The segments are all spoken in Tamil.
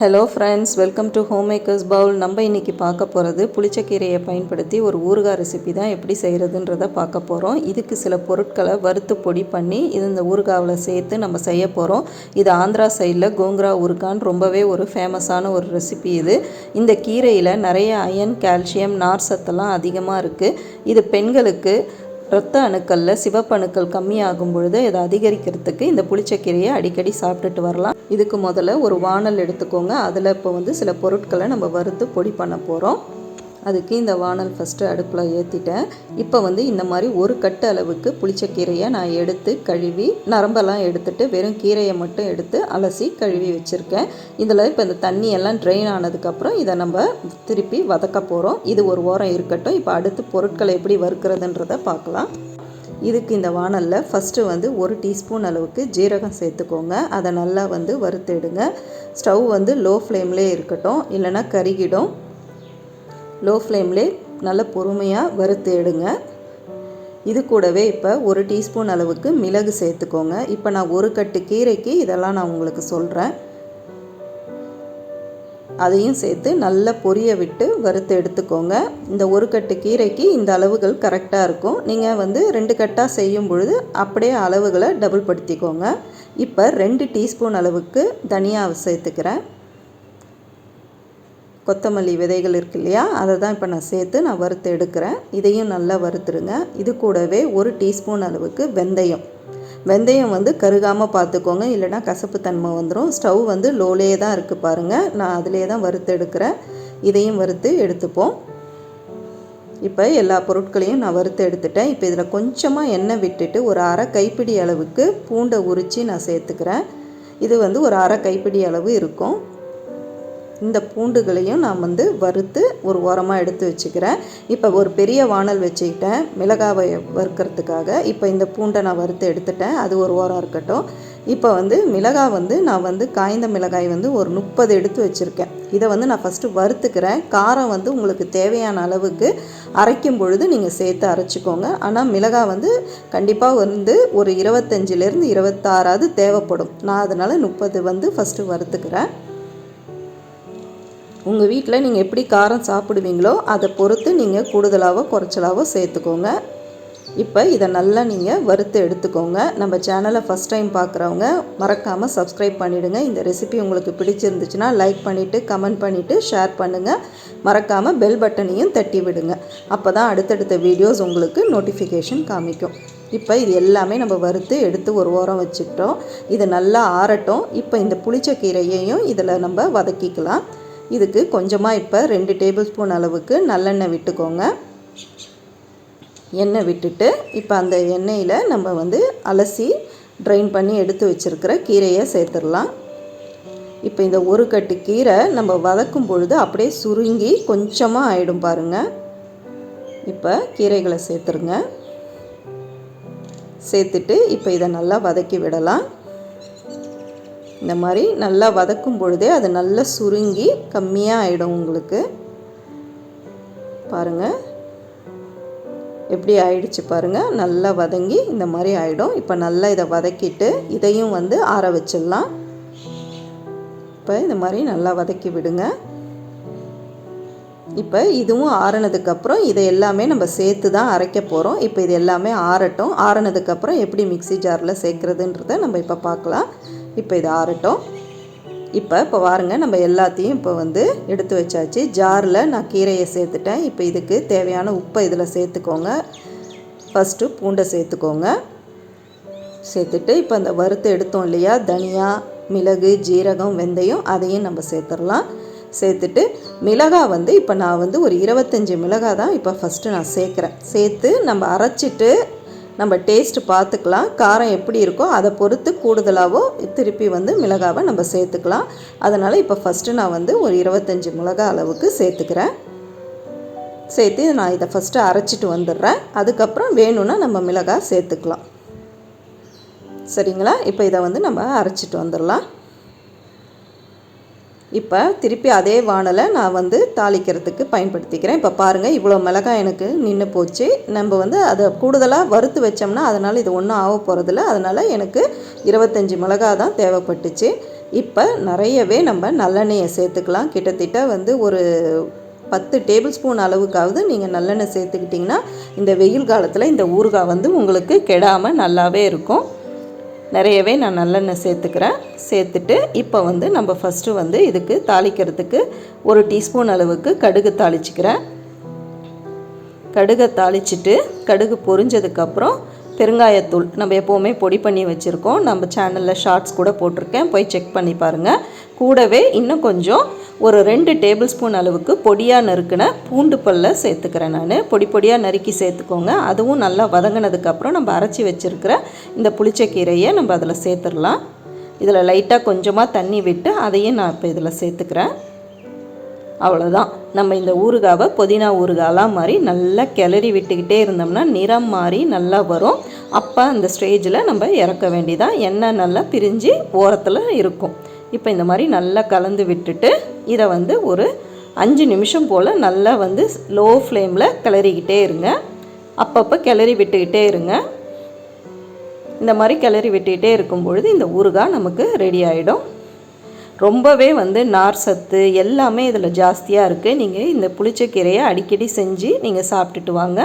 Hello friends welcome to home makers bowl நம்ம இன்றைக்கி பார்க்க போகிறது புளிச்சக்கீரையை பயன்படுத்தி ஒரு ஊறுகாய் ரெசிபி தான். எப்படி செய்கிறதுன்றத பார்க்க போகிறோம் இதுக்கு சில பொருட்களை வறுத்து பொடி பண்ணி இது இந்த ஊறுகாவில் சேர்த்து நம்ம செய்ய போகிறோம் இது ஆந்திரா சைடில் கோங்கரா ஊறுகான்னு ரொம்பவே ஒரு ஃபேமஸான ஒரு ரெசிபி இது. இந்த கீரையில் நிறைய அயன் கால்சியம் நார் சத்தெல்லாம் அதிகமாக இருக்குது இது பெண்களுக்கு இரத்த அணுக்களில் சிவப்பு அணுக்கள் கம்மியாகும் பொழுது இதை அதிகரிக்கிறதுக்கு இந்த புளிச்சக்கீரையை அடிக்கடி சாப்பிட்டுட்டு வரலாம். இதுக்கு முதல்ல ஒரு வானல் எடுத்துக்கோங்க. அதில் இப்போ வந்து சில பொருட்களை நம்ம வறுத்து பொடி பண்ண போகிறோம் அதுக்கு இந்த வானல் ஃபஸ்ட்டு அடுப்பில் ஏற்றிட்டேன் இப்போ வந்து இந்த மாதிரி ஒரு கட்டு அளவுக்கு புளிச்சக்கீரையை நான் எடுத்து கழுவி நரம்பெல்லாம் எடுத்துட்டு வெறும் கீரையை மட்டும் எடுத்து அலசி கழுவி வச்சுருக்கேன். இதில் இப்போ இந்த தண்ணியெல்லாம் ட்ரெயின் ஆனதுக்கப்புறம் இதை நம்ம திருப்பி வதக்க போகிறோம் இது ஒரு ஓரம் இருக்கட்டும். இப்போ அடுத்து பொருட்களை எப்படி வறுக்கிறதுன்றதை பார்க்கலாம். இதுக்கு இந்த வானலில் ஃபஸ்ட்டு வந்து ஒரு டீஸ்பூன் அளவுக்கு ஜீரகம் சேர்த்துக்கோங்க. அதை நல்லா வந்து வறுத்தெடுங்க ஸ்டவ் வந்து லோ ஃப்ளேம்லேயே இருக்கட்டும். இல்லைன்னா கருகிடும். லோ ஃப்ளேம்லே நல்ல பொறுமையாக வறுத்து எடுங்க. இது கூடவே இப்போ ஒரு டீஸ்பூன் அளவுக்கு மிளகு சேர்த்துக்கோங்க. இப்போ நான் ஒரு கட்டு கீரைக்கு இதெல்லாம் நான் உங்களுக்கு சொல்கிறேன் அதையும் சேர்த்து நல்லா பொரிய விட்டு வறுத்து எடுத்துக்கோங்க. இந்த ஒரு கட்டு கீரைக்கு இந்த அளவுகள் கரெக்டாக இருக்கும். நீங்கள் வந்து ரெண்டு கட்டாக செய்யும் பொழுது அப்படியே அளவுகளை டபுள் படுத்திக்கோங்க. இப்போ ரெண்டு டீஸ்பூன் அளவுக்கு தனியாக சேர்த்துக்கிறேன். கொத்தமல்லி விதைகள் இருக்கு இல்லையா? அதை தான் இப்போ நான் சேர்த்து நான் வறுத்து எடுக்கிறேன். இதையும் நல்லா வறுத்துருங்க. இது கூடவே ஒரு டீஸ்பூன் அளவுக்கு வெந்தயம். வெந்தயம் வந்து கருகாமல் பார்த்துக்கோங்க. இல்லைனா கசப்பு தன்மை வந்துடும் ஸ்டவ் வந்து லோலே தான் இருக்குது பாருங்கள் நான் அதிலே தான் வறுத்து எடுக்கிறேன். இதையும் வறுத்து எடுத்துப்போம். இப்போ எல்லா பொருட்களையும் நான் வறுத்து எடுத்துட்டேன். இப்போ இதில் கொஞ்சமாக எண்ணெய் விட்டுட்டு ஒரு அரை கைப்பிடி அளவுக்கு பூண்டை உரித்து நான் சேர்த்துக்கிறேன். இது வந்து ஒரு அரை கைப்பிடி அளவு இருக்கும். இந்த பூண்டுகளையும் நான் வந்து வறுத்து ஒரு ஓரமாக எடுத்து வச்சுக்கிறேன். இப்போ ஒரு பெரிய வானல் வச்சுக்கிட்டேன். மிளகாவை வறுக்கிறதுக்காக. இப்போ இந்த பூண்டை நான் வறுத்து எடுத்துட்டேன். அது ஒரு ஓரம் இருக்கட்டும். இப்போ வந்து மிளகாய் வந்து நான் வந்து காய்ந்த மிளகாய் வந்து ஒரு முப்பது எடுத்து வச்சுருக்கேன். இதை வந்து நான் ஃபஸ்ட்டு வறுத்துக்கிறேன். காரம் வந்து உங்களுக்கு தேவையான அளவுக்கு அரைக்கும் பொழுது நீங்கள் சேர்த்து அரைச்சிக்கோங்க. ஆனால் மிளகாய் வந்து கண்டிப்பாக வந்து ஒரு இருபத்தஞ்சிலேருந்து இருபத்தாறாவது தேவைப்படும். நான் அதனால் முப்பது வந்து ஃபஸ்ட்டு வறுத்துக்கிறேன். உங்கள் வீட்டில் நீங்கள் எப்படி காரம் சாப்பிடுவீங்களோ அதை பொறுத்து நீங்கள் கூடுதலாகவோ குறைச்சலாவோ சேர்த்துக்கோங்க. இப்போ இதை நல்லா நீங்கள் வறுத்து எடுத்துக்கோங்க. நம்ம சேனலை ஃபஸ்ட் டைம் பார்க்குறவங்க மறக்காமல் சப்ஸ்கிரைப் பண்ணிவிடுங்க இந்த ரெசிபி உங்களுக்கு பிடிச்சிருந்துச்சுன்னா லைக் பண்ணிவிட்டு கமெண்ட் பண்ணிவிட்டு ஷேர் பண்ணுங்கள் மறக்காமல் பெல் பட்டனையும் தட்டி விடுங்க. அப்போ தான் அடுத்தடுத்த வீடியோஸ் உங்களுக்கு நோட்டிஃபிகேஷன் காமிக்கும். இப்போ இது எல்லாமே நம்ம வறுத்து எடுத்து ஒரு ஓரம் வச்சுக்கிட்டோம். இது நல்லா ஆறட்டும். இப்போ இந்த புளிச்ச கீரையையும் இதில் நம்ம வதக்கிக்கலாம். இதுக்கு கொஞ்சமாக இப்போ ரெண்டு டேபிள் ஸ்பூன் அளவுக்கு நல்லெண்ணெய் விட்டுக்கோங்க. எண்ணெய் விட்டுட்டு இப்போ அந்த எண்ணெயில் நம்ம வந்து அலசி ட்ரைன் பண்ணி எடுத்து வச்சுருக்கிற கீரையை சேர்த்துடலாம். இப்போ இந்த ஒரு கட்டு கீரை நம்ம வதக்கும் பொழுது அப்படியே சுருங்கி கொஞ்சமாக ஆகிடும் பாருங்கள் இப்போ கீரைகளை சேர்த்துருங்க. சேர்த்துட்டு இப்போ இதை நல்லா வதக்கி விடலாம். இந்த மாதிரி நல்லா வதக்கும் பொழுதே அது நல்லா சுருங்கி கம்மியாக ஆகிடும் உங்களுக்கு. பாருங்கள் எப்படி ஆயிடுச்சு பாருங்கள் நல்லா வதங்கி இந்த மாதிரி ஆகிடும் இப்போ நல்லா இதை வதக்கிட்டு இதையும் வந்து ஆற வச்சிடலாம். இப்போ இந்த மாதிரி நல்லா வதக்கி விடுங்க. இப்போ இதுவும் ஆறுனதுக்கப்புறம் இதை எல்லாமே நம்ம சேர்த்து தான் அரைக்க போகிறோம் இப்போ இது எல்லாமே ஆறட்டும். ஆறுனதுக்கப்புறம் எப்படி மிக்சி ஜாரில் சேர்க்குறதுன்றத நம்ம இப்போ பார்க்கலாம். இப்போ இது ஆறட்டும். இப்போ இப்போ பாருங்கள் நம்ம எல்லாத்தையும் இப்போ வந்து எடுத்து வச்சாச்சு. ஜாரில் நான் கீரையை சேர்த்துட்டேன். இப்போ இதுக்கு தேவையான உப்பை இதில் சேர்த்துக்கோங்க. ஃபஸ்ட்டு பூண்டை சேர்த்துக்கோங்க. சேர்த்துட்டு இப்போ அந்த வறுத்து எடுத்தோம் இல்லையா? தனியா மிளகு ஜீரகம் வெந்தயம் அதையும் நம்ம சேர்த்துடலாம். சேர்த்துட்டு மிளகாய் வந்து இப்போ நான் வந்து ஒரு இருபத்தஞ்சி மிளகாய் தான் இப்போ ஃபஸ்ட்டு நான் சேர்க்குறேன். சேர்த்து நம்ம அரைச்சிட்டு நம்ம டேஸ்ட்டு பார்த்துக்கலாம். காரம் எப்படி இருக்கோ அதை பொறுத்து கூடுதலாகவோ திருப்பி வந்து மிளகாவை நம்ம சேர்த்துக்கலாம். அதனால் இப்போ ஃபஸ்ட்டு நான் வந்து ஒரு இருபத்தஞ்சி மிளகா அளவுக்கு சேர்த்துக்கிறேன். சேர்த்து நான் இதை ஃபஸ்ட்டு அரைச்சிட்டு வந்துடுறேன். அதுக்கப்புறம் வேணும்னா நம்ம மிளகாய் சேர்த்துக்கலாம். சரிங்களா? இப்போ இதை வந்து நம்ம அரைச்சிட்டு வந்துடலாம். இப்போ திருப்பி அதே வானலை நான் வந்து தாளிக்கிறதுக்கு பயன்படுத்திக்கிறேன். இப்போ பாருங்கள் இவ்வளோ மிளகாய் எனக்கு நின்று போச்சு. நம்ம வந்து அதை கூடுதலாக வறுத்து வச்சோம்னா அதனால் இது ஒன்றும் ஆக போகிறதில்ல அதனால் எனக்கு இருபத்தஞ்சி மிளகாய் தான் தேவைப்பட்டுச்சு. இப்போ நிறையவே நம்ம நல்லெண்ணெயை சேர்த்துக்கலாம். கிட்டத்தட்ட வந்து ஒரு பத்து டேபிள் ஸ்பூன் அளவுக்காவது நீங்கள் நல்லெண்ணெய் சேர்த்துக்கிட்டிங்கன்னா இந்த வெயில் காலத்தில் இந்த ஊறுகாய் வந்து உங்களுக்கு கெடாமல் நல்லாவே இருக்கும். நிறையவே நான் நல்லெண்ணெய் சேர்த்துக்கிறேன். சேர்த்துட்டு இப்போ வந்து நம்ம ஃபஸ்ட்டு வந்து இதுக்கு தாளிக்கிறதுக்கு ஒரு டீஸ்பூன் அளவுக்கு கடுகு தாளிச்சிக்கிறேன். கடுகை தாளிச்சிட்டு கடுகு பொரிஞ்சதுக்கப்புறம் பெருங்காயத்தூள் நம்ம எப்போவுமே பொடி பண்ணி வச்சுருக்கோம். நம்ம சேனலில் ஷார்ட்ஸ் கூட போட்டிருக்கேன். போய் செக் பண்ணி பாருங்கள் கூடவே இன்னும் கொஞ்சம் ஒரு ரெண்டு டேபிள் ஸ்பூன் அளவுக்கு பொடியாக நறுக்கின பூண்டு பல்ல சேர்த்துக்கிறேன் நான். பொடி பொடியாக நறுக்கி சேர்த்துக்கோங்க. அதுவும் நல்லா வதங்கினதுக்கப்புறம் நம்ம அரைச்சி வச்சுருக்கிற இந்த புளிச்சக்கீரையை நம்ம அதில் சேர்த்துடலாம். இதில் லைட்டாக கொஞ்சமாக தண்ணி விட்டு அதையும் நான் இப்போ இதில் சேர்த்துக்கிறேன். அவ்வளோதான் நம்ம இந்த ஊறுகாவை புதினா ஊறுகாலாம் மாதிரி நல்லா கிளறி விட்டுக்கிட்டே இருந்தோம்னா நிறம் மாறி நல்லா வரும். அப்போ அந்த ஸ்டேஜில் நம்ம இறக்க வேண்டிதான் எண்ணெய் நல்லா பிரிஞ்சு ஓரத்தில் இருக்கும். இப்போ இந்த மாதிரி நல்லா கலந்து விட்டுட்டு இதை வந்து ஒரு அஞ்சு நிமிஷம் போல் நல்லா வந்து லோ ஃப்ளேமில் கிளறிக்கிட்டே இருங்க. அப்பப்போ கிளறி விட்டுக்கிட்டே இருங்க. இந்த மாதிரி கிளறி விட்டுக்கிட்டே இருக்கும் பொழுது இந்த ஊறுகாய் நமக்கு ரெடி ஆகிடும் ரொம்பவே வந்து நார் சத்து எல்லாமே இதில் ஜாஸ்தியாக இருக்குது நீங்கள் இந்த புளிச்சக்கீரையை அடிக்கடி செஞ்சு நீங்கள் சாப்பிட்டுட்டு வாங்க.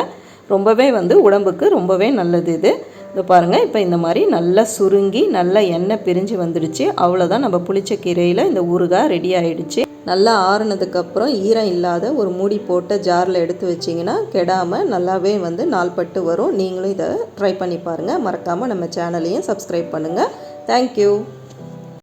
ரொம்பவே வந்து உடம்புக்கு ரொம்பவே நல்லது இது. இது பாருங்கள் இப்போ இந்த மாதிரி நல்லா சுருங்கி நல்லா எண்ணெய் பிரிஞ்சு வந்துடுச்சு. அவ்வளோதான் நம்ம புளிச்ச கீரையில் இந்த ஊறுகாய் ரெடி ஆகிடுச்சு நல்லா ஆறுனதுக்கப்புறம் ஈரம் இல்லாத ஒரு மூடி போட்ட ஜாரில் எடுத்து வச்சிங்கன்னா கெடாமல் நல்லாவே வந்து நாள்பட்டு வரும். நீங்களும் இதை ட்ரை பண்ணி பாருங்கள் மறக்காமல் நம்ம சேனலையும் சப்ஸ்கிரைப் பண்ணுங்கள் தேங்க்யூ